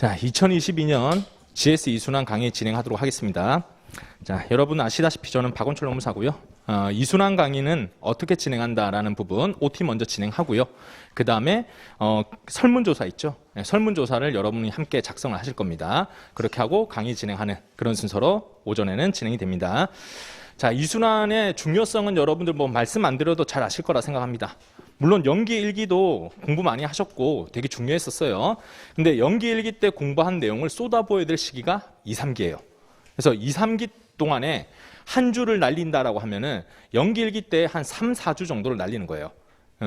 자, 2022년 GS 이순환 강의 진행하도록 하겠습니다. 자, 여러분 아시다시피 저는 박원철 노무사고요. 어, 이순환 강의는 어떻게 진행한다라는 부분 OT 먼저 진행하고요. 그 다음에 어, 설문조사 있죠. 네, 설문조사를 여러분이 함께 작성을 하실 겁니다. 그렇게 하고 강의 진행하는 그런 순서로 오전에는 진행이 됩니다. 자, 이순환의 중요성은 여러분들 뭐 말씀 안 드려도 잘 아실 거라 생각합니다. 물론 연기 일기도 공부 많이 하셨고 되게 중요했었어요. 근데 연기 일기 때 공부한 내용을 쏟아부어야 될 시기가 2, 3기예요. 그래서 2, 3기 동안에 한 주를 날린다라고 하면은 연기 일기 때 한 3, 4주 정도를 날리는 거예요.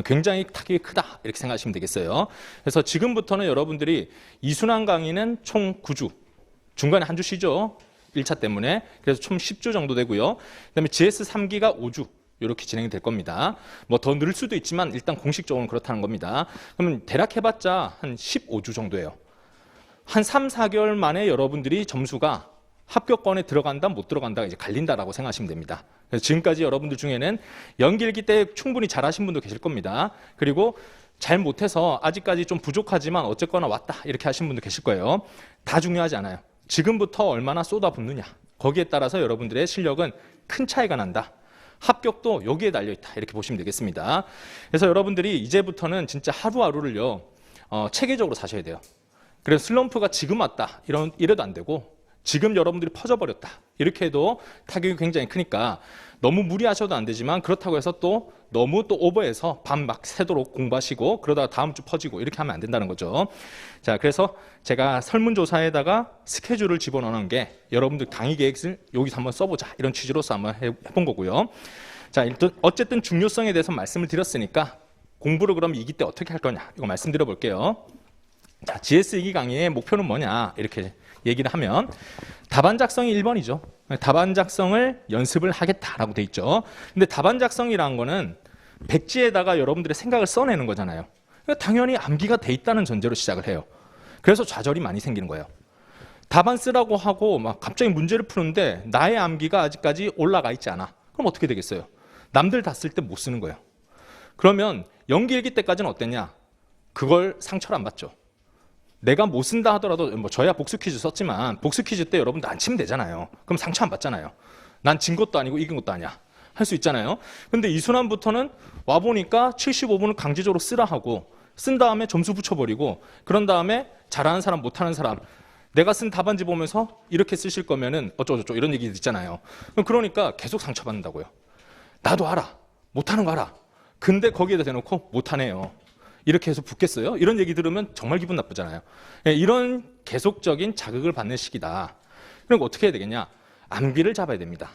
굉장히 타격이 크다 이렇게 생각하시면 되겠어요. 그래서 지금부터는 여러분들이 이순환 강의는 총 9주 중간에 한 주 쉬죠. 1차 때문에 그래서 총 10주 정도 되고요. 그다음에 GS 3기가 5주 이렇게 진행이 될 겁니다. 뭐 더 늘 수도 있지만 일단 공식적으로는 그렇다는 겁니다. 그러면 대략 해봤자 한 15주 정도예요. 한 3, 4개월 만에 여러분들이 점수가 합격권에 들어간다 못 들어간다 이제 갈린다라고 생각하시면 됩니다. 그래서 지금까지 여러분들 중에는 연기일기 때 충분히 잘하신 분도 계실 겁니다. 그리고 잘 못해서 아직까지 좀 부족하지만 어쨌거나 왔다 이렇게 하신 분도 계실 거예요. 다 중요하지 않아요. 지금부터 얼마나 쏟아붓느냐 거기에 따라서 여러분들의 실력은 큰 차이가 난다. 합격도 여기에 달려 있다 이렇게 보시면 되겠습니다. 그래서 여러분들이 이제부터는 진짜 하루하루를요 어, 체계적으로 사셔야 돼요. 그래서 슬럼프가 지금 왔다 이런 이래도 안 되고 지금 여러분들이 퍼져버렸다 이렇게 해도 타격이 굉장히 크니까 너무 무리하셔도 안 되지만 그렇다고 해서 또 너무 또 오버해서 밤 막 새도록 공부하시고 그러다가 다음 주 퍼지고 이렇게 하면 안 된다는 거죠. 자 그래서 제가 설문조사에다가 스케줄을 집어넣는 게 여러분들 강의 계획을 여기서 한번 써보자 이런 취지로서 한번 해본 거고요. 자 일단 어쨌든 중요성에 대해서 말씀을 드렸으니까 공부를 그럼 이기 때 어떻게 할 거냐 이거 말씀드려 볼게요. 자, GS 2기 강의의 목표는 뭐냐 이렇게 얘기를 하면 답안 작성이 1번이죠. 답안 작성을 연습을 하겠다라고 돼 있죠. 근데 답안 작성이라는 거는 백지에다가 여러분들의 생각을 써내는 거잖아요. 그러니까 당연히 암기가 돼 있다는 전제로 시작을 해요. 그래서 좌절이 많이 생기는 거예요. 답안 쓰라고 하고 막 갑자기 문제를 푸는데 나의 암기가 아직까지 올라가 있지 않아. 그럼 어떻게 되겠어요? 남들 다 쓸 때 못 쓰는 거예요. 그러면 연기 일기 때까지는 어땠냐? 그걸 상처를 안 받죠. 내가 못 쓴다 하더라도 뭐 저야 복수 퀴즈 썼지만 복수 퀴즈 때 여러분들 안 치면 되잖아요. 그럼 상처 안 받잖아요. 난 진 것도 아니고 이긴 것도 아니야. 할 수 있잖아요. 근데 이순환부터는 와 보니까 75분을 강제적으로 쓰라 하고 쓴 다음에 점수 붙여버리고 그런 다음에 잘하는 사람 못하는 사람 내가 쓴 답안지 보면서 이렇게 쓰실 거면은 어쩌고저쩌고 이런 얘기 있잖아요. 그러니까 계속 상처받는다고요. 나도 알아. 못하는 거 알아. 근데 거기에다 대놓고 못하네요. 이렇게 해서 붙겠어요? 이런 얘기 들으면 정말 기분 나쁘잖아요. 예, 이런 계속적인 자극을 받는 시기다. 그럼 어떻게 해야 되겠냐? 암기를 잡아야 됩니다.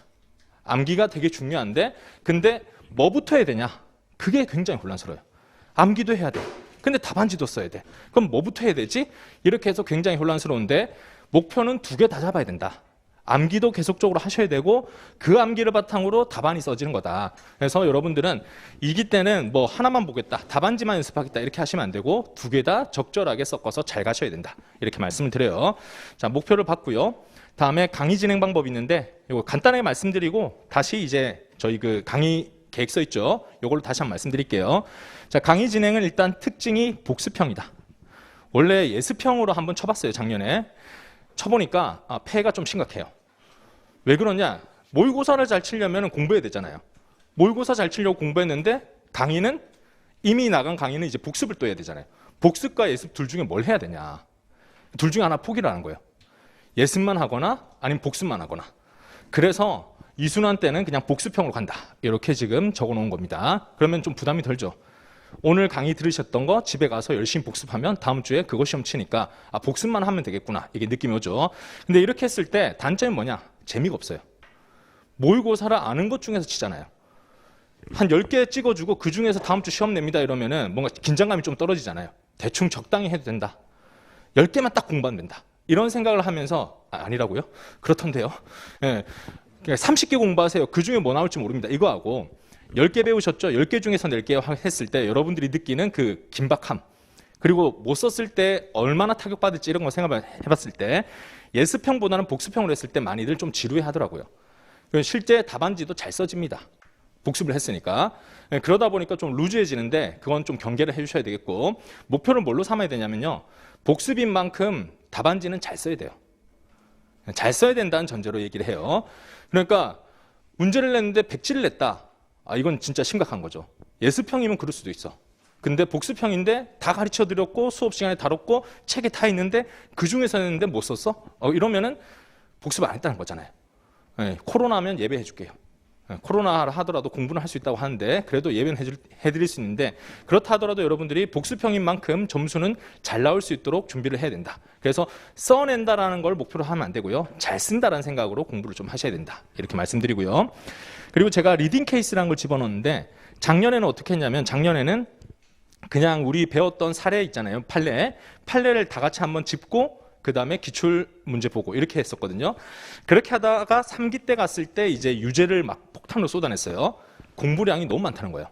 암기가 되게 중요한데, 근데 뭐부터 해야 되냐? 그게 굉장히 혼란스러워요. 암기도 해야 돼. 근데 답안지도 써야 돼. 그럼 뭐부터 해야 되지? 이렇게 해서 굉장히 혼란스러운데, 목표는 두 개 다 잡아야 된다. 암기도 계속적으로 하셔야 되고 그 암기를 바탕으로 답안이 써지는 거다. 그래서 여러분들은 이기 때는 뭐 하나만 보겠다, 답안지만 연습하겠다 이렇게 하시면 안 되고 두 개 다 적절하게 섞어서 잘 가셔야 된다. 이렇게 말씀을 드려요. 자 목표를 받고요. 다음에 강의 진행 방법이 있는데 이거 간단하게 말씀드리고 다시 이제 저희 그 강의 계획서 있죠. 이걸로 다시 한번 말씀드릴게요. 자 강의 진행은 일단 특징이 복습형이다. 원래 예습형으로 한번 쳐봤어요 작년에. 쳐보니까 아, 폐가 좀 심각해요. 왜 그러냐? 모의고사를 잘 치려면 공부해야 되잖아요. 모의고사 잘 치려고 공부했는데 강의는 이미 나간 강의는 이제 복습을 또 해야 되잖아요. 복습과 예습 둘 중에 뭘 해야 되냐? 둘 중에 하나 포기를 하는 거예요. 예습만 하거나 아니면 복습만 하거나. 그래서 이순환 때는 그냥 복습형으로 간다. 이렇게 지금 적어 놓은 겁니다. 그러면 좀 부담이 덜죠. 오늘 강의 들으셨던 거 집에 가서 열심히 복습하면 다음 주에 그거 시험 치니까 아 복습만 하면 되겠구나 이게 느낌이 오죠. 근데 이렇게 했을 때 단점이 뭐냐? 재미가 없어요. 모의고사를 아는 것 중에서 치잖아요. 한 10개 찍어주고 그 중에서 다음 주 시험 냅니다 이러면은 뭔가 긴장감이 좀 떨어지잖아요. 대충 적당히 해도 된다. 10개만 딱 공부하면 된다. 이런 생각을 하면서 아, 아니라고요? 그렇던데요. 예. 30개 공부하세요. 그 중에 뭐 나올지 모릅니다. 이거 하고 10개 배우셨죠? 10개 중에서 낼게요 했을 때 여러분들이 느끼는 그 긴박함 그리고 못 썼을 때 얼마나 타격받을지 이런 거 생각해 봤을 때 예습형보다는 복습형으로 했을 때 많이들 좀 지루해 하더라고요. 실제 답안지도 잘 써집니다. 복습을 했으니까. 예, 그러다 보니까 좀 루즈해지는데 그건 좀 경계를 해주셔야 되겠고 목표를 뭘로 삼아야 되냐면요. 복습인 만큼 답안지는 잘 써야 돼요. 잘 써야 된다는 전제로 얘기를 해요. 그러니까 문제를 냈는데 백지를 냈다. 아, 이건 진짜 심각한 거죠. 예습형이면 그럴 수도 있어. 근데 복습형인데 다 가르쳐 드렸고 수업 시간에 다뤘고 책에 다 있는데 그 중에서 했는데 못 썼어? 어, 이러면은 복습 안 했다는 거잖아요. 예, 코로나면 예배해 줄게요. 예, 코로나 하더라도 공부는 할 수 있다고 하는데 그래도 예배는 해줄, 해드릴 수 있는데 그렇다 하더라도 여러분들이 복습형인 만큼 점수는 잘 나올 수 있도록 준비를 해야 된다. 그래서 써낸다라는 걸 목표로 하면 안 되고요. 잘 쓴다라는 생각으로 공부를 좀 하셔야 된다. 이렇게 말씀드리고요. 그리고 제가 리딩 케이스라는 걸 집어넣었는데 작년에는 어떻게 했냐면 작년에는 그냥 우리 배웠던 사례 있잖아요. 판례. 판례를 다 같이 한번 짚고 그 다음에 기출 문제 보고 이렇게 했었거든요. 그렇게 하다가 3기 때 갔을 때 이제 유죄를 막 폭탄으로 쏟아냈어요. 공부량이 너무 많다는 거예요.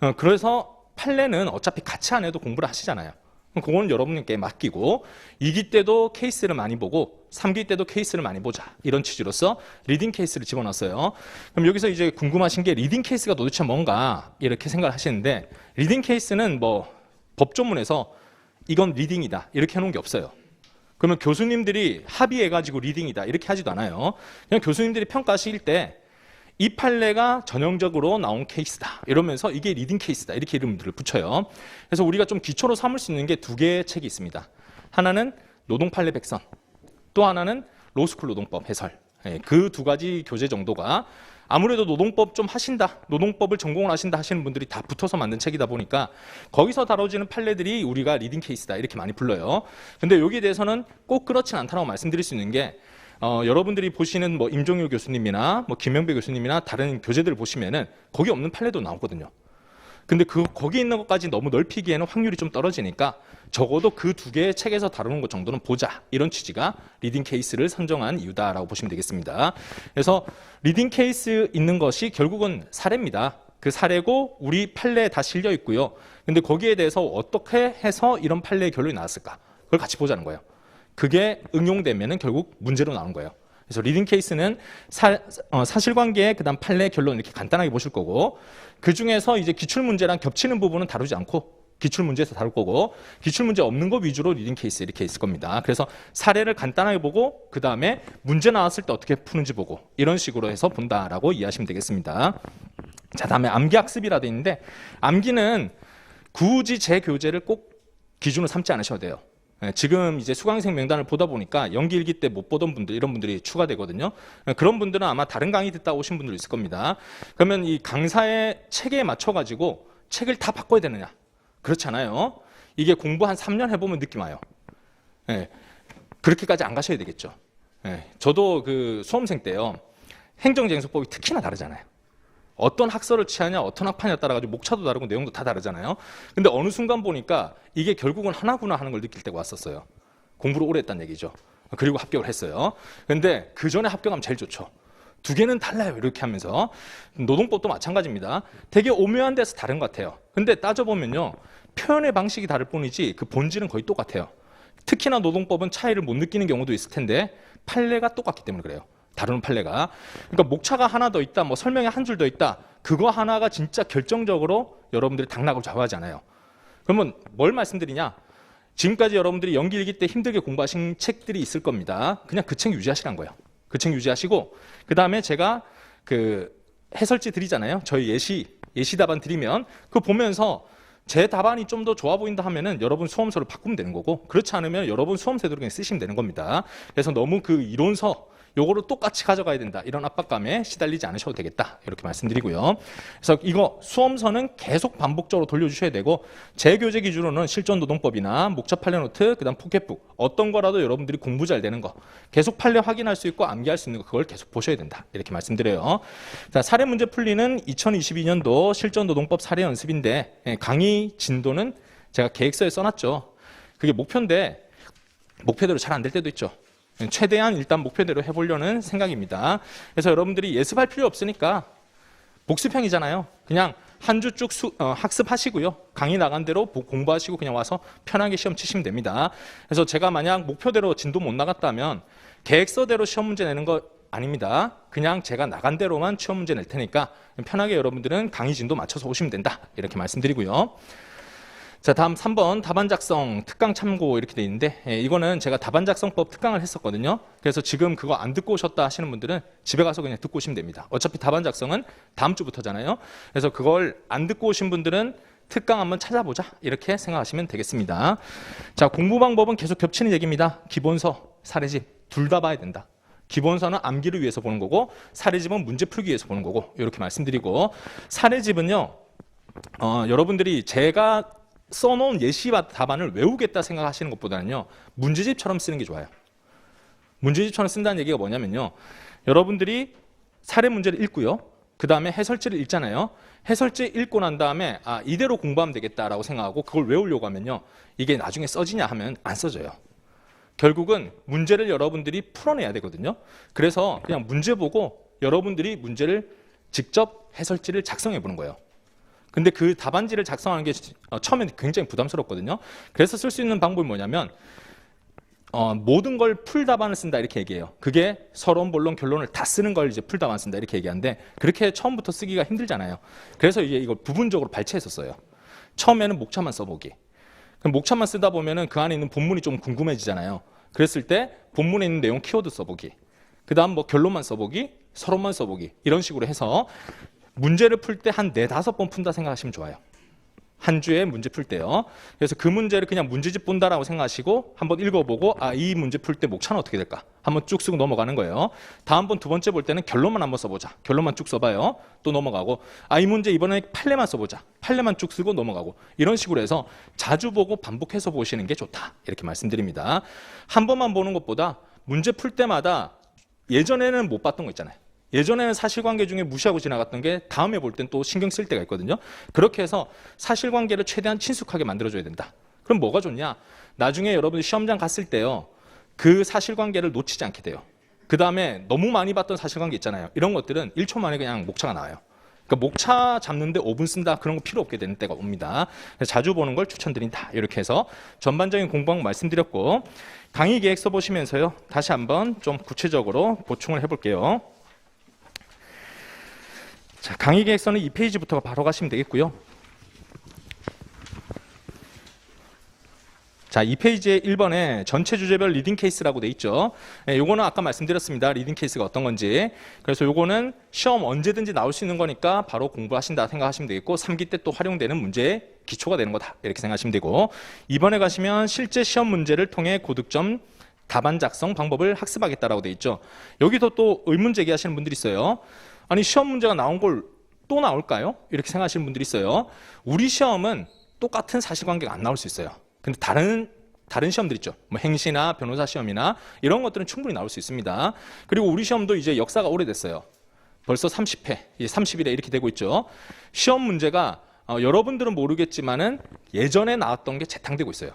어, 그래서 판례는 어차피 같이 안 해도 공부를 하시잖아요. 그건 여러분께 맡기고 2기 때도 케이스를 많이 보고 3기 때도 케이스를 많이 보자 이런 취지로서 리딩 케이스를 집어넣었어요. 그럼 여기서 이제 궁금하신 게 리딩 케이스가 도대체 뭔가 이렇게 생각을 하시는데 리딩 케이스는 뭐 법조문에서 이건 리딩이다 이렇게 해놓은 게 없어요. 그러면 교수님들이 합의해가지고 리딩이다 이렇게 하지도 않아요. 그냥 교수님들이 평가하실 때 이 판례가 전형적으로 나온 케이스다 이러면서 이게 리딩 케이스다 이렇게 이름들을 붙여요. 그래서 우리가 좀 기초로 삼을 수 있는 게 두 개의 책이 있습니다. 하나는 노동 판례 백선, 또 하나는 로스쿨 노동법 해설. 그 두 가지 교재 정도가 아무래도 노동법 좀 하신다, 노동법을 전공을 하신다 하시는 분들이 다 붙어서 만든 책이다 보니까 거기서 다뤄지는 판례들이 우리가 리딩 케이스다 이렇게 많이 불러요. 근데 여기에 대해서는 꼭 그렇진 않다고 말씀드릴 수 있는 게 어, 여러분들이 보시는 뭐 임종일 교수님이나 뭐 김영배 교수님이나 다른 교재들을 보시면은 거기 없는 판례도 나오거든요. 근데 그 거기 있는 것까지 너무 넓히기에는 확률이 좀 떨어지니까 적어도 그 두 개의 책에서 다루는 것 정도는 보자 이런 취지가 리딩 케이스를 선정한 이유다라고 보시면 되겠습니다. 그래서 리딩 케이스 있는 것이 결국은 사례입니다. 그 사례고 우리 판례에 다 실려 있고요. 근데 거기에 대해서 어떻게 해서 이런 판례의 결론이 나왔을까? 그걸 같이 보자는 거예요. 그게 응용되면은 결국 문제로 나오는 거예요. 그래서 리딩 케이스는 사, 어, 실관계 그다음 판례 결론 이렇게 간단하게 보실 거고 그 중에서 이제 기출 문제랑 겹치는 부분은 다루지 않고 기출 문제에서 다룰 거고 기출 문제 없는 거 위주로 리딩 케이스 이렇게 있을 겁니다. 그래서 사례를 간단하게 보고 그 다음에 문제 나왔을 때 어떻게 푸는지 보고 이런 식으로 해서 본다라고 이해하시면 되겠습니다. 자 다음에 암기 학습이라 돼 있는데 암기는 굳이 제 교재를 꼭 기준으로 삼지 않으셔도 돼요. 예, 지금 이제 수강생 명단을 보다 보니까 연기 일기 때 못 보던 분들 이런 분들이 추가되거든요. 예, 그런 분들은 아마 다른 강의 듣다 오신 분들 있을 겁니다. 그러면 이 강사의 책에 맞춰 가지고 책을 다 바꿔야 되느냐? 그렇잖아요. 이게 공부 한 3년 해보면 느낌 와요. 예, 그렇게까지 안 가셔야 되겠죠. 예, 저도 그 수험생 때요. 행정쟁수법이 특히나 다르잖아요. 어떤 학설을 취하냐, 어떤 학파냐에 따라 가지고 목차도 다르고 내용도 다 다르잖아요. 근데 어느 순간 보니까 이게 결국은 하나구나 하는 걸 느낄 때가 왔었어요. 공부를 오래 했다는 얘기죠. 그리고 합격을 했어요. 근데 그 전에 합격하면 제일 좋죠. 두 개는 달라요. 이렇게 하면서. 노동법도 마찬가지입니다. 되게 오묘한 데서 다른 것 같아요. 근데 따져보면요. 표현의 방식이 다를 뿐이지 그 본질은 거의 똑같아요. 특히나 노동법은 차이를 못 느끼는 경우도 있을 텐데 판례가 똑같기 때문에 그래요. 다루는 판례가. 그러니까 목차가 하나 더 있다, 뭐 설명이 한 줄 더 있다. 그거 하나가 진짜 결정적으로 여러분들의 당락을 좌우하잖아요. 그러면 뭘 말씀드리냐? 지금까지 여러분들이 연기 일기 때 힘들게 공부하신 책들이 있을 겁니다. 그냥 그 책 유지하시란 거예요. 그 책 유지하시고 그 다음에 제가 그 해설지 드리잖아요. 저희 예시 예시 답안 드리면 그 보면서 제 답안이 좀 더 좋아 보인다 하면은 여러분 수험서를 바꾸면 되는 거고 그렇지 않으면 여러분 수험서대로 그냥 쓰시면 되는 겁니다. 그래서 너무 그 이론서 요거를 똑같이 가져가야 된다. 이런 압박감에 시달리지 않으셔도 되겠다. 이렇게 말씀드리고요. 그래서 이거 수험서는 계속 반복적으로 돌려주셔야 되고 제 교재 기준으로는 실전노동법이나 목차 판례 노트, 그다음 포켓북 어떤 거라도 여러분들이 공부 잘 되는 거 계속 판례 확인할 수 있고 암기할 수 있는 거 그걸 계속 보셔야 된다. 이렇게 말씀드려요. 자, 사례 문제 풀리는 2022년도 실전노동법 사례 연습인데 예, 강의 진도는 제가 계획서에 써놨죠. 그게 목표인데 목표대로 잘 안 될 때도 있죠. 최대한 일단 목표대로 해보려는 생각입니다. 그래서 여러분들이 예습할 필요 없으니까 복습형이잖아요. 그냥 한 주 쭉 어, 학습하시고요. 강의 나간 대로 공부하시고 그냥 와서 편하게 시험 치시면 됩니다. 그래서 제가 만약 목표대로 진도 못 나갔다면 계획서대로 시험 문제 내는 거 아닙니다. 그냥 제가 나간 대로만 시험 문제 낼 테니까 편하게 여러분들은 강의 진도 맞춰서 오시면 된다. 이렇게 말씀드리고요. 자, 다음 3번 답안 작성 특강 참고 이렇게 돼 있는데 예, 이거는 제가 답안 작성법 특강을 했었거든요. 그래서 지금 그거 안 듣고 오셨다 하시는 분들은 집에 가서 그냥 듣고 오시면 됩니다. 어차피 답안 작성은 다음 주부터잖아요. 그래서 그걸 안 듣고 오신 분들은 특강 한번 찾아보자 이렇게 생각하시면 되겠습니다. 자, 공부 방법은 계속 겹치는 얘기입니다. 기본서, 사례집 둘 다 봐야 된다. 기본서는 암기를 위해서 보는 거고 사례집은 문제 풀기 위해서 보는 거고 이렇게 말씀드리고 사례집은요. 어, 여러분들이 제가 써놓은 예시 답안을 외우겠다 생각하시는 것보다는요 문제집처럼 쓰는 게 좋아요. 문제집처럼 쓴다는 얘기가 뭐냐면요 여러분들이 사례 문제를 읽고요 그 다음에 해설지를 읽잖아요 해설지 읽고 난 다음에 아 이대로 공부하면 되겠다라고 생각하고 그걸 외우려고 하면요 이게 나중에 써지냐 하면 안 써져요. 결국은 문제를 여러분들이 풀어내야 되거든요. 그래서 그냥 문제 보고 여러분들이 문제를 직접 해설지를 작성해 보는 거예요. 근데 그 답안지를 작성하는 게 어, 처음엔 굉장히 부담스럽거든요. 그래서 쓸 수 있는 방법이 뭐냐면 어, 모든 걸 풀 답안을 쓴다 이렇게 얘기해요. 그게 서론, 본론, 결론을 다 쓰는 걸 이제 풀 답안 쓴다 이렇게 얘기하는데 그렇게 처음부터 쓰기가 힘들잖아요. 그래서 이제 이걸 부분적으로 발췌했었어요. 처음에는 목차만 써보기. 그럼 목차만 쓰다 보면은 그 안에 있는 본문이 좀 궁금해지잖아요. 그랬을 때 본문에 있는 내용 키워드 써보기. 그 다음 뭐 결론만 써보기, 서론만 써보기. 이런 식으로 해서 문제를 풀 때 한 네 다섯 번 푼다 생각하시면 좋아요. 한 주에 문제 풀 때요. 그래서 그 문제를 그냥 문제집 본다라고 생각하시고 한번 읽어보고 아 이 문제 풀 때 목차는 어떻게 될까? 한번 쭉 쓰고 넘어가는 거예요. 다음 번 두 번째 볼 때는 결론만 한번 써보자. 결론만 쭉 써봐요. 또 넘어가고 아 이 문제 이번에 판례만 써보자. 판례만 쭉 쓰고 넘어가고 이런 식으로 해서 자주 보고 반복해서 보시는 게 좋다. 이렇게 말씀드립니다. 한 번만 보는 것보다 문제 풀 때마다 예전에는 못 봤던 거 있잖아요. 예전에는 사실관계 중에 무시하고 지나갔던 게 다음에 볼 땐 또 신경 쓸 때가 있거든요. 그렇게 해서 사실관계를 최대한 친숙하게 만들어줘야 된다. 그럼 뭐가 좋냐? 나중에 여러분이 시험장 갔을 때요. 그 사실관계를 놓치지 않게 돼요. 그 다음에 너무 많이 봤던 사실관계 있잖아요. 이런 것들은 1초 만에 그냥 목차가 나와요. 그러니까 목차 잡는데 5분 쓴다 그런 거 필요 없게 되는 때가 옵니다. 자주 보는 걸 추천드린다. 이렇게 해서 전반적인 공부방 말씀드렸고 강의 계획서 보시면서요. 다시 한번 좀 구체적으로 보충을 해볼게요. 자, 강의 계획서는 이 페이지부터 바로 가시면 되겠고요. 자, 이 페이지에 1번에 전체 주제별 리딩 케이스라고 돼 있죠. 예, 요거는 아까 말씀드렸습니다. 리딩 케이스가 어떤 건지. 그래서 요거는 시험 언제든지 나올 수 있는 거니까 바로 공부하신다 생각하시면 되겠고 3기 때 또 활용되는 문제의 기초가 되는 거다. 이렇게 생각하시면 되고 이번에 가시면 실제 시험 문제를 통해 고득점 답안 작성 방법을 학습하겠다라고 돼 있죠. 여기서 또 의문 제기하시는 분들이 있어요. 아니 시험 문제가 나온 걸 또 나올까요? 이렇게 생각하시는 분들이 있어요. 우리 시험은 똑같은 사실관계가 안 나올 수 있어요. 근데 다른 다른 시험들 있죠. 뭐 행시나 변호사 시험이나 이런 것들은 충분히 나올 수 있습니다. 그리고 우리 시험도 이제 역사가 오래됐어요. 벌써 30회, 30일에 이렇게 되고 있죠. 시험 문제가 어, 여러분들은 모르겠지만은 예전에 나왔던 게 재탕되고 있어요.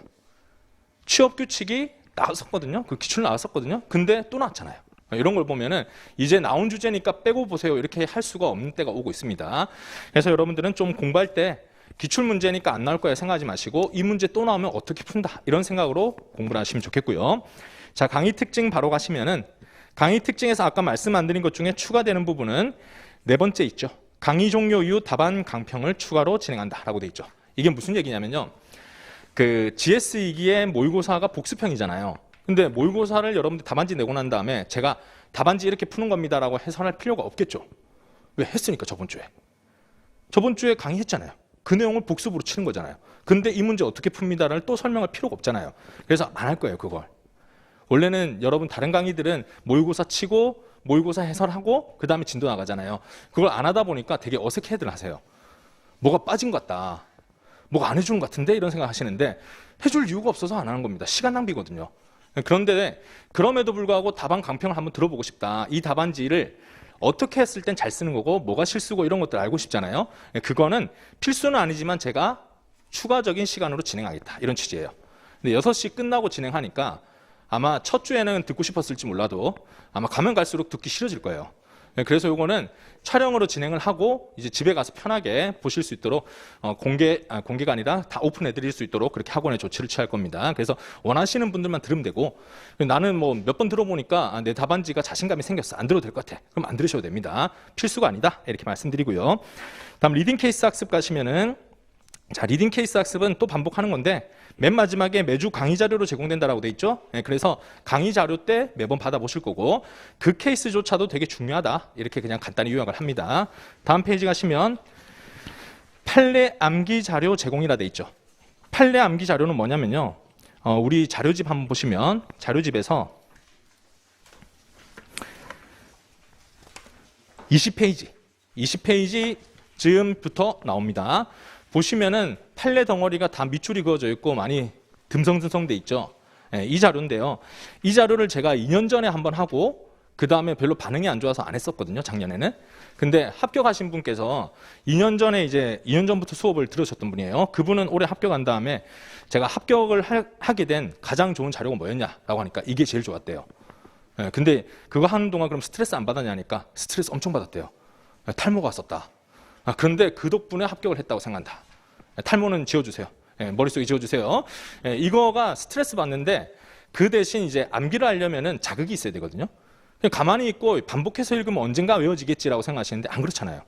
취업 규칙이 나왔었거든요. 그 기출 나왔었거든요. 근데 또 나왔잖아요. 이런 걸 보면은 이제 나온 주제니까 빼고 보세요 이렇게 할 수가 없는 때가 오고 있습니다. 그래서 여러분들은 좀 공부할 때 기출 문제니까 안 나올 거야 생각하지 마시고 이 문제 또 나오면 어떻게 푼다 이런 생각으로 공부를 하시면 좋겠고요. 자 강의 특징 바로 가시면은 강의 특징에서 아까 말씀 안 드린 것 중에 추가되는 부분은 네 번째 있죠. 강의 종료 이후 답안 강평을 추가로 진행한다라고 돼 있죠. 이게 무슨 얘기냐면요. 그 GS 2기의 모의고사가 복습형이잖아요. 근데 모의고사를 여러분들 답안지 내고 난 다음에 제가 답안지 이렇게 푸는 겁니다라고 해설할 필요가 없겠죠. 왜 했으니까 저번 주에. 저번 주에 강의했잖아요. 그 내용을 복습으로 치는 거잖아요. 근데 이 문제 어떻게 풉니다를 또 설명할 필요가 없잖아요. 그래서 안 할 거예요, 그걸. 원래는 여러분 다른 강의들은 모의고사 치고 모의고사 해설하고 그 다음에 진도 나가잖아요. 그걸 안 하다 보니까 되게 어색해들 하세요. 뭐가 빠진 것 같다. 뭐가 안 해주는 것 같은데 이런 생각 하시는데 해줄 이유가 없어서 안 하는 겁니다. 시간 낭비거든요. 그런데 그럼에도 불구하고 답안 강평을 한번 들어보고 싶다. 이 답안지를 어떻게 했을 땐 잘 쓰는 거고 뭐가 실수고 이런 것들 알고 싶잖아요. 그거는 필수는 아니지만 제가 추가적인 시간으로 진행하겠다. 이런 취지예요. 근데 6시 끝나고 진행하니까 아마 첫 주에는 듣고 싶었을지 몰라도 아마 가면 갈수록 듣기 싫어질 거예요. 네, 그래서 이거는 촬영으로 진행을 하고 이제 집에 가서 편하게 보실 수 있도록 어, 공개 아, 공개가 아니라 다 오픈해 드릴 수 있도록 그렇게 학원에 조치를 취할 겁니다. 그래서 원하시는 분들만 들으면 되고 나는 뭐 몇 번 들어보니까 아, 내 답안지가 자신감이 생겼어 안 들어도 될 것 같아. 그럼 안 들으셔도 됩니다. 필수가 아니다 이렇게 말씀드리고요. 다음 리딩 케이스 학습 가시면은 자, 리딩 케이스 학습은 또 반복하는 건데 맨 마지막에 매주 강의 자료로 제공된다라고 돼 있죠. 예, 그래서 강의 자료 때 매번 받아보실 거고 그 케이스조차도 되게 중요하다. 이렇게 그냥 간단히 요약을 합니다. 다음 페이지 가시면 판례 암기 자료 제공이라 돼 있죠. 판례 암기 자료는 뭐냐면요. 어, 우리 자료집 한번 보시면 자료집에서 20페이지, 20페이지 즈음부터 나옵니다. 보시면은 판례 덩어리가 다 밑줄이 그어져 있고 많이 듬성듬성돼 있죠. 예, 이 자료인데요. 이 자료를 제가 2년 전에 한번 하고 그 다음에 별로 반응이 안 좋아서 안 했었거든요. 작년에는. 근데 합격하신 분께서 2년 전에 이제 2년 전부터 수업을 들으셨던 분이에요. 그분은 올해 합격한 다음에 제가 합격을 하, 하게 된 가장 좋은 자료가 뭐였냐라고 하니까 이게 제일 좋았대요. 예, 근데 그거 하는 동안 그럼 스트레스 안 받았냐니까 스트레스 엄청 받았대요. 예, 탈모가 왔었다. 아, 그런데 그 덕분에 합격을 했다고 생각한다. 예, 탈모는 지워주세요. 예, 머릿속에 지워주세요. 예, 이거가 스트레스 받는데 그 대신 이제 암기를 하려면은 자극이 있어야 되거든요. 그냥 가만히 있고 반복해서 읽으면 언젠가 외워지겠지라고 생각하시는데 안 그렇잖아요.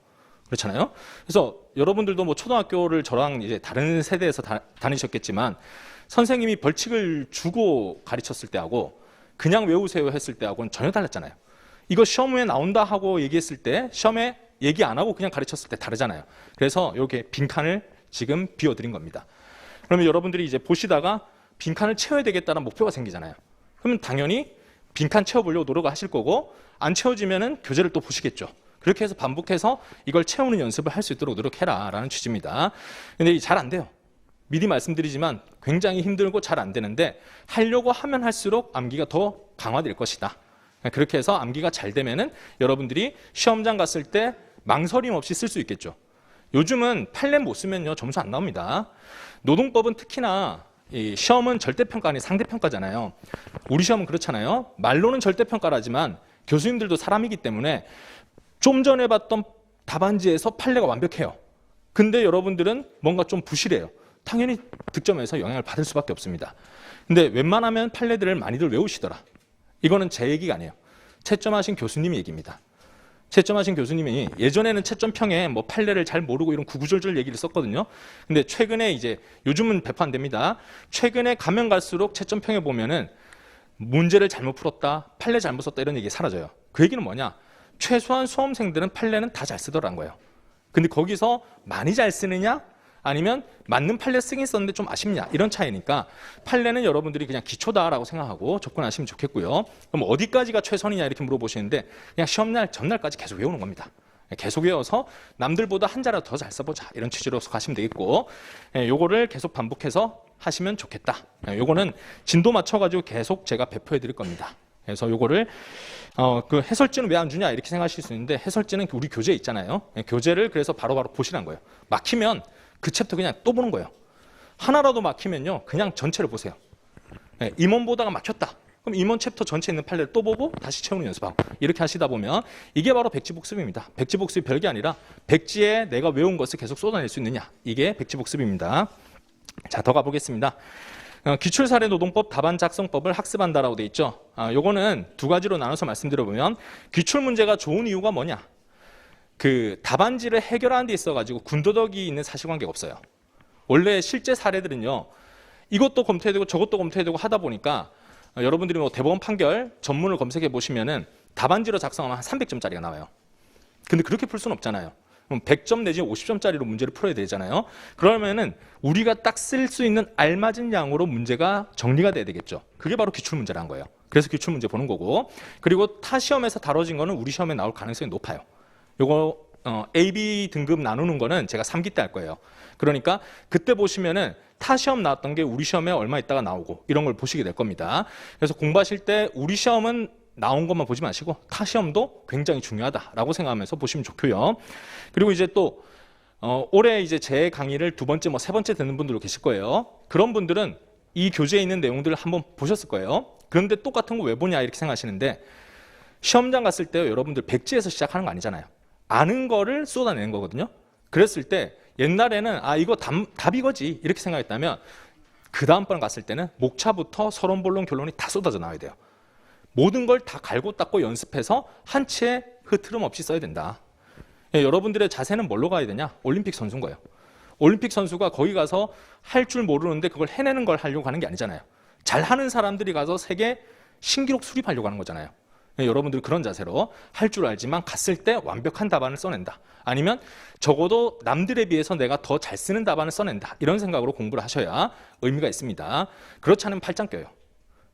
그렇잖아요. 그래서 여러분들도 뭐 초등학교를 저랑 이제 다른 세대에서 다, 다니셨겠지만 선생님이 벌칙을 주고 가르쳤을 때하고 그냥 외우세요 했을 때하고는 전혀 달랐잖아요. 이거 시험 후에 나온다 하고 얘기했을 때 시험에 얘기 안 하고 그냥 가르쳤을 때 다르잖아요. 그래서 이렇게 빈칸을 지금 비워드린 겁니다. 그러면 여러분들이 이제 보시다가 빈칸을 채워야 되겠다는 목표가 생기잖아요. 그러면 당연히 빈칸 채워보려고 노력을 하실 거고 안 채워지면은 교재를 또 보시겠죠. 그렇게 해서 반복해서 이걸 채우는 연습을 할 수 있도록 노력해라 라는 취지입니다. 근데 잘 안 돼요. 미리 말씀드리지만 굉장히 힘들고 잘 안 되는데 하려고 하면 할수록 암기가 더 강화될 것이다. 그렇게 해서 암기가 잘 되면은 여러분들이 시험장 갔을 때 망설임 없이 쓸 수 있겠죠. 요즘은 판례 못 쓰면요 점수 안 나옵니다. 노동법은 특히나 이 시험은 절대평가 아닌 상대평가잖아요. 우리 시험은 그렇잖아요. 말로는 절대평가라지만 교수님들도 사람이기 때문에 좀 전에 봤던 답안지에서 판례가 완벽해요. 근데 여러분들은 뭔가 좀 부실해요. 당연히 득점에서 영향을 받을 수밖에 없습니다. 근데 웬만하면 판례들을 많이들 외우시더라. 이거는 제 얘기가 아니에요. 채점하신 교수님 얘기입니다. 채점하신 교수님이 예전에는 채점평에 뭐 판례를 잘 모르고 이런 구구절절 얘기를 썼거든요. 근데 최근에 이제 요즘은 배포 안 됩니다. 최근에 가면 갈수록 채점평에 보면은 문제를 잘못 풀었다, 판례 잘못 썼다 이런 얘기 사라져요. 그 얘기는 뭐냐? 최소한 수험생들은 판례는 다 잘 쓰더라는 거예요. 근데 거기서 많이 잘 쓰느냐? 아니면 맞는 판례 쓰긴 썼는데 좀 아쉽냐 이런 차이니까 판례는 여러분들이 그냥 기초다라고 생각하고 접근하시면 좋겠고요. 그럼 어디까지가 최선이냐 이렇게 물어보시는데 그냥 시험날 전날까지 계속 외우는 겁니다. 계속 외워서 남들보다 한 자라도 더 잘 써보자 이런 취지로 가시면 되겠고 예, 요거를 계속 반복해서 하시면 좋겠다. 예, 요거는 진도 맞춰가지고 계속 제가 배포해 드릴 겁니다. 그래서 요거를 어, 그 해설지는 왜 안 주냐 이렇게 생각하실 수 있는데 해설지는 우리 교재에 있잖아요. 예, 교재를 그래서 바로바로 보시라는 거예요. 막히면 그 챕터 그냥 또 보는 거예요. 하나라도 막히면요, 그냥 전체를 보세요. 네, 임원 보다가 막혔다. 그럼 임원 챕터 전체에 있는 판례를 또 보고 다시 채우는 연습하고 이렇게 하시다 보면 이게 바로 백지 복습입니다. 백지 복습이 별게 아니라 백지에 내가 외운 것을 계속 쏟아낼 수 있느냐 이게 백지 복습입니다. 자, 더 가보겠습니다. 어, 기출사례 노동법 답안 작성법을 학습한다라고 돼 있죠. 아, 요거는 두 가지로 나눠서 말씀드려보면 기출 문제가 좋은 이유가 뭐냐? 그 답안지를 해결하는 데 있어 가지고 군더더기 있는 사실관계가 없어요. 원래 실제 사례들은요. 이것도 검토해야 되고 저것도 검토해야 되고 하다 보니까 어, 여러분들이 뭐 대법원 판결 전문을 검색해 보시면은 답안지로 작성하면 한 300점짜리가 나와요. 근데 그렇게 풀 수는 없잖아요. 그럼 100점 내지 50점짜리로 문제를 풀어야 되잖아요. 그러면은 우리가 딱 쓸 수 있는 알맞은 양으로 문제가 정리가 돼야 되겠죠. 그게 바로 기출 문제라는 거예요. 그래서 기출 문제 보는 거고 그리고 타 시험에서 다뤄진 거는 우리 시험에 나올 가능성이 높아요. 요거 어, A, B 등급 나누는 거는 제가 3기 때 할 거예요. 그러니까 그때 보시면은 타 시험 나왔던 게 우리 시험에 얼마 있다가 나오고 이런 걸 보시게 될 겁니다. 그래서 공부하실 때 우리 시험은 나온 것만 보지 마시고 타 시험도 굉장히 중요하다라고 생각하면서 보시면 좋고요. 그리고 이제 또 어, 올해 이제 제 강의를 두 번째 뭐 세 번째 듣는 분들도 계실 거예요. 그런 분들은 이 교재에 있는 내용들을 한번 보셨을 거예요. 그런데 똑같은 거 왜 보냐 이렇게 생각하시는데 시험장 갔을 때 여러분들 백지에서 시작하는 거 아니잖아요. 아는 거를 쏟아내는 거거든요. 그랬을 때 옛날에는 아 이거 답, 답 이거지 이렇게 생각했다면 그 다음번 갔을 때는 목차부터 서론 본론 결론이 다 쏟아져 나와야 돼요. 모든 걸 다 갈고 닦고 연습해서 한 치의 흐트름 없이 써야 된다. 예, 여러분들의 자세는 뭘로 가야 되냐? 올림픽 선수인 거예요. 올림픽 선수가 거기 가서 할 줄 모르는데 그걸 해내는 걸 하려고 하는 게 아니잖아요. 잘하는 사람들이 가서 세계 신기록 수립하려고 하는 거잖아요. 네, 여러분들 그런 자세로 할 줄 알지만 갔을 때 완벽한 답안을 써낸다. 아니면 적어도 남들에 비해서 내가 더 잘 쓰는 답안을 써낸다. 이런 생각으로 공부를 하셔야 의미가 있습니다. 그렇지 않으면 팔짱 껴요.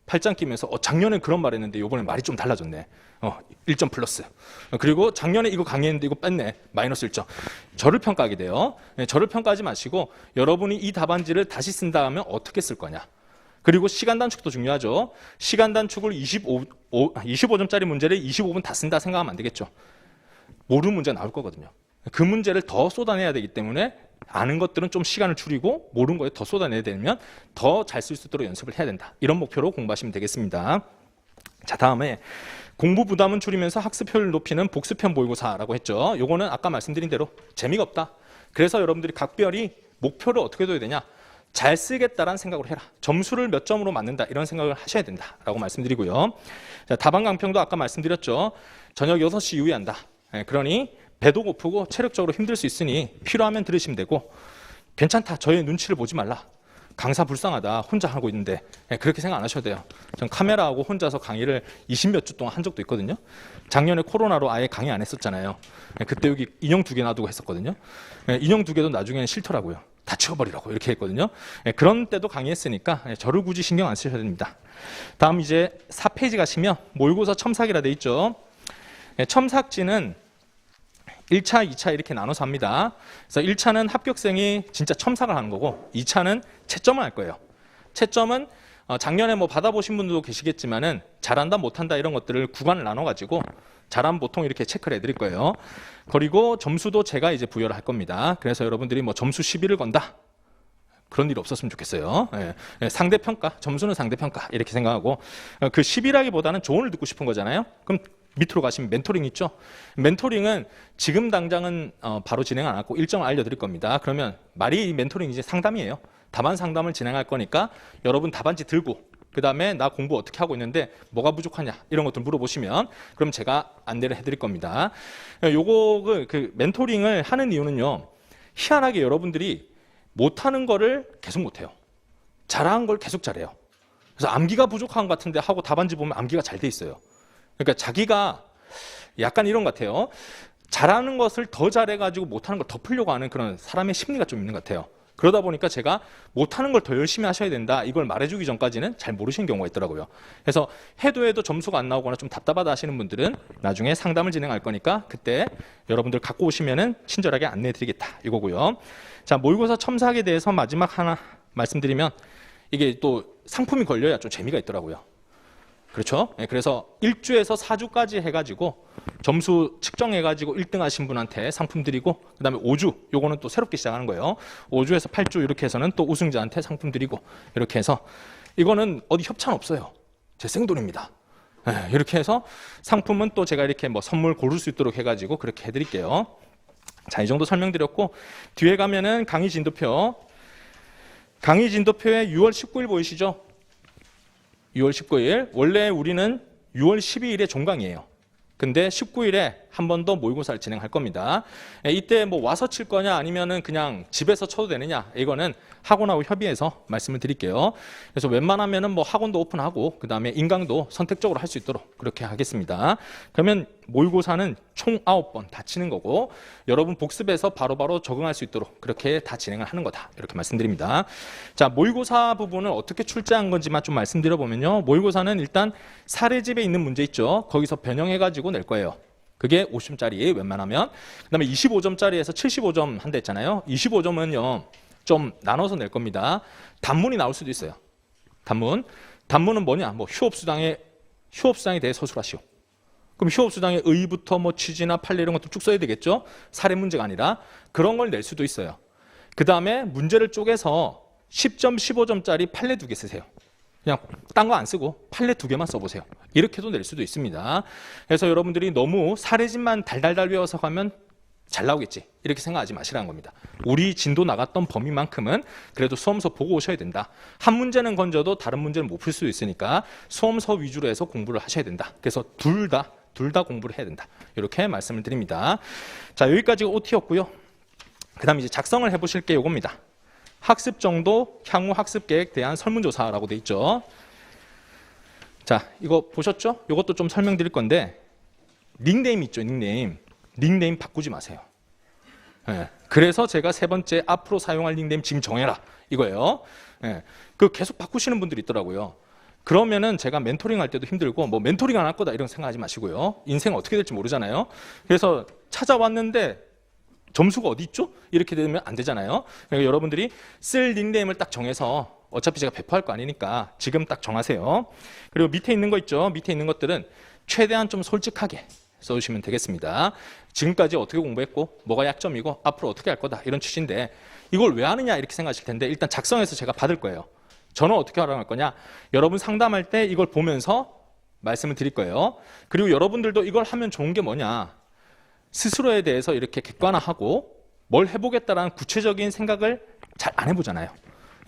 팔짱 끼면서 어, 작년에 그런 말 했는데 이번에 말이 좀 달라졌네. 어, 1점 플러스. 어, 그리고 작년에 이거 강의했는데 이거 뺐네. 마이너스 1점. 저를 평가하게 돼요. 네, 저를 평가하지 마시고 여러분이 이 답안지를 다시 쓴다 하면 어떻게 쓸 거냐. 그리고 시간 단축도 중요하죠. 시간 단축을 25, 25점짜리 문제를 25분 다 쓴다 생각하면 안 되겠죠. 모르는 문제가 나올 거거든요. 그 문제를 더 쏟아내야 되기 때문에 아는 것들은 좀 시간을 줄이고 모르는 거에 더 쏟아내야 되면 더 잘 쓸 수 있도록 연습을 해야 된다. 이런 목표로 공부하시면 되겠습니다. 자, 다음에 공부 부담은 줄이면서 학습 효율을 높이는 복습형 모의고사라고 했죠. 요거는 아까 말씀드린 대로 재미가 없다. 그래서 여러분들이 각별이 목표를 어떻게 둬야 되냐? 잘 쓰겠다라는 생각을 해라. 점수를 몇 점으로 맞는다. 이런 생각을 하셔야 된다라고 말씀드리고요. 자, 다방 강평도 아까 말씀드렸죠. 저녁 6시 이후에 한다. 예, 그러니 배도 고프고 체력적으로 힘들 수 있으니 필요하면 들으시면 되고 괜찮다. 저의 눈치를 보지 말라. 강사 불쌍하다. 혼자 하고 있는데 예, 그렇게 생각 안 하셔도 돼요. 전 카메라하고 혼자서 강의를 20몇 주 동안 한 적도 있거든요. 작년에 코로나로 아예 강의 안 했었잖아요. 예, 그때 여기 인형 두 개 놔두고 했었거든요. 예, 인형 두 개도 나중에는 싫더라고요. 다 치워버리라고 이렇게 했거든요. 예, 그런 때도 강의했으니까 예, 저를 굳이 신경 안 쓰셔야 됩니다. 다음 이제 4페이지 가시면 모의고사 첨삭이라 돼 있죠. 예, 첨삭지는 1차, 2차 이렇게 나눠서 합니다. 그래서 1차는 합격생이 진짜 첨삭을 하는 거고 2차는 채점을 할 거예요. 채점은 어, 작년에 뭐 받아보신 분들도 계시겠지만은 잘한다, 못한다 이런 것들을 구간을 나눠가지고 잘하면 보통 이렇게 체크를 해드릴 거예요. 그리고 점수도 제가 이제 부여를 할 겁니다. 그래서 여러분들이 뭐 점수 10일을 건다. 그런 일 없었으면 좋겠어요. 예, 예, 상대평가, 점수는 상대평가 이렇게 생각하고 어, 그 10이라기보다는 조언을 듣고 싶은 거잖아요. 그럼 밑으로 가시면 멘토링 있죠. 멘토링은 지금 당장은 어, 바로 진행 안 하고 일정을 알려드릴 겁니다. 그러면 말이 멘토링 이제 상담이에요. 답안 상담을 진행할 거니까 여러분 답안지 들고 그 다음에 나 공부 어떻게 하고 있는데 뭐가 부족하냐 이런 것들 물어보시면 그럼 제가 안내를 해드릴 겁니다. 요거 그 멘토링을 하는 이유는요. 희한하게 여러분들이 못하는 거를 계속 못해요. 잘하는 걸 계속 잘해요. 그래서 암기가 부족한 것 같은데 하고 답안지 보면 암기가 잘 돼 있어요. 그러니까 자기가 약간 이런 것 같아요. 잘하는 것을 더 잘해가지고 못하는 걸 덮으려고 하는 그런 사람의 심리가 좀 있는 것 같아요. 그러다 보니까 제가 못하는 걸 더 열심히 하셔야 된다. 이걸 말해주기 전까지는 잘 모르시는 경우가 있더라고요. 그래서 해도 해도 점수가 안 나오거나 좀 답답하다 하시는 분들은 나중에 상담을 진행할 거니까 그때 여러분들 갖고 오시면은 친절하게 안내해 드리겠다. 이거고요. 자, 모의고사 첨삭에 대해서 마지막 하나 말씀드리면 이게 또 상품이 걸려야 좀 재미가 있더라고요. 그렇죠? 네, 그래서 1주에서 4주까지 해가지고 점수 측정해가지고 1등 하신 분한테 상품 드리고 그 다음에 5주 요거는 또 새롭게 시작하는 거예요. 5주에서 8주 이렇게 해서는 또 우승자한테 상품 드리고 이렇게 해서 이거는 어디 협찬 없어요. 제 생돈입니다. 네, 이렇게 해서 상품은 또 제가 이렇게 뭐 선물 고를 수 있도록 해가지고 그렇게 해드릴게요. 자, 이 정도 설명드렸고 뒤에 가면은 강의 진도표 강의 진도표에 6월 19일 보이시죠? 6월 19일. 원래 우리는 6월 12일에 종강이에요. 근데 19일에 한 번 더 모의고사를 진행할 겁니다. 예, 이때 뭐 와서 칠 거냐 아니면은 그냥 집에서 쳐도 되느냐 이거는 학원하고 협의해서 말씀을 드릴게요. 그래서 웬만하면은 뭐 학원도 오픈하고 그 다음에 인강도 선택적으로 할 수 있도록 그렇게 하겠습니다. 그러면 모의고사는 총 9번 다 치는 거고 여러분 복습해서 바로바로 적응할 수 있도록 그렇게 다 진행을 하는 거다. 이렇게 말씀드립니다. 자, 모의고사 부분을 어떻게 출제한 건지만 좀 말씀드려 보면요. 모의고사는 일단 사례집에 있는 문제 있죠. 거기서 변형해 가지고 낼 거예요. 그게 50점짜리 웬만하면 그 다음에 25점짜리에서 75점 한다 했잖아요. 25점은요. 좀 나눠서 낼 겁니다. 단문이 나올 수도 있어요. 단문. 단문은 뭐냐? 뭐 휴업수당에 휴업수당에 대해 서술하시오. 그럼 휴업수당의 의부터 뭐 취지나 판례 이런 것도 쭉 써야 되겠죠? 사례 문제가 아니라 그런 걸 낼 수도 있어요. 그 다음에 문제를 쪼개서 10점, 15점짜리 판례 두 개 쓰세요. 그냥 딴 거 안 쓰고 판례 두 개만 써보세요. 이렇게도 낼 수도 있습니다. 그래서 여러분들이 너무 사례집만 달달달 외워서 가면 잘 나오겠지 이렇게 생각하지 마시라는 겁니다. 우리 진도 나갔던 범위만큼은 그래도 수험서 보고 오셔야 된다. 한 문제는 건져도 다른 문제는 못 풀 수 있으니까 수험서 위주로 해서 공부를 하셔야 된다. 그래서 둘 다 둘 다 공부를 해야 된다. 이렇게 말씀을 드립니다. 자 여기까지가 OT였고요. 그 다음 이제 작성을 해보실 게 요겁니다. 학습 정도 향후 학습 계획 대한 설문조사라고 돼 있죠. 자, 이거 보셨죠? 이것도 좀 설명드릴 건데 닉네임 있죠, 닉네임. 닉네임 바꾸지 마세요. 예, 그래서 제가 세 번째 앞으로 사용할 닉네임 지금 정해라 이거예요. 예, 그 계속 바꾸시는 분들이 있더라고요. 그러면은 제가 멘토링 할 때도 힘들고 뭐 멘토링 안 할 거다 이런 생각하지 마시고요. 인생 어떻게 될지 모르잖아요. 그래서 찾아왔는데 점수가 어디 있죠? 이렇게 되면 안 되잖아요. 그러니까 여러분들이 쓸 닉네임을 딱 정해서 어차피 제가 배포할 거 아니니까 지금 딱 정하세요. 그리고 밑에 있는 거 있죠? 밑에 있는 것들은 최대한 좀 솔직하게 써주시면 되겠습니다. 지금까지 어떻게 공부했고 뭐가 약점이고 앞으로 어떻게 할 거다 이런 취지인데 이걸 왜 하느냐 이렇게 생각하실 텐데 일단 작성해서 제가 받을 거예요. 저는 어떻게 하라고 할 거냐? 여러분 상담할 때 이걸 보면서 말씀을 드릴 거예요. 그리고 여러분들도 이걸 하면 좋은 게 뭐냐? 스스로에 대해서 이렇게 객관화하고 뭘 해보겠다라는 구체적인 생각을 잘 안 해보잖아요.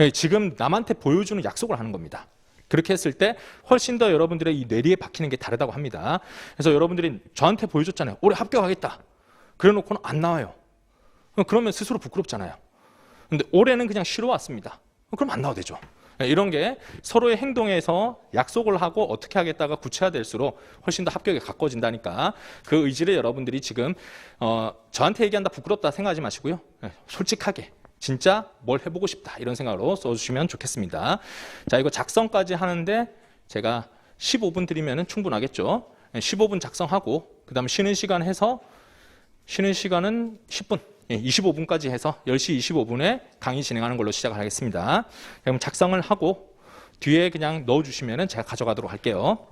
예, 지금 남한테 보여주는 약속을 하는 겁니다. 그렇게 했을 때 훨씬 더 여러분들의 이 뇌리에 박히는 게 다르다고 합니다. 그래서 여러분들이 저한테 보여줬잖아요. 올해 합격하겠다. 그래 놓고는 안 나와요. 그러면 스스로 부끄럽잖아요. 근데 올해는 그냥 쉬러 왔습니다. 그럼 안 나와도 되죠. 예, 이런 게 서로의 행동에서 약속을 하고 어떻게 하겠다가 구체화될수록 훨씬 더 합격에 가까워진다니까 그 의지를 여러분들이 지금 어, 저한테 얘기한다 부끄럽다 생각하지 마시고요. 예, 솔직하게 진짜 뭘 해보고 싶다 이런 생각으로 써주시면 좋겠습니다. 자 이거 작성까지 하는데 제가 15분 드리면 충분하겠죠. 예, 15분 작성하고 그 다음 쉬는 시간 해서 쉬는 시간은 10분, 25분까지 해서 10시 25분에 강의 진행하는 걸로 시작을 하겠습니다. 그럼 작성을 하고 뒤에 그냥 넣어주시면 제가 가져가도록 할게요.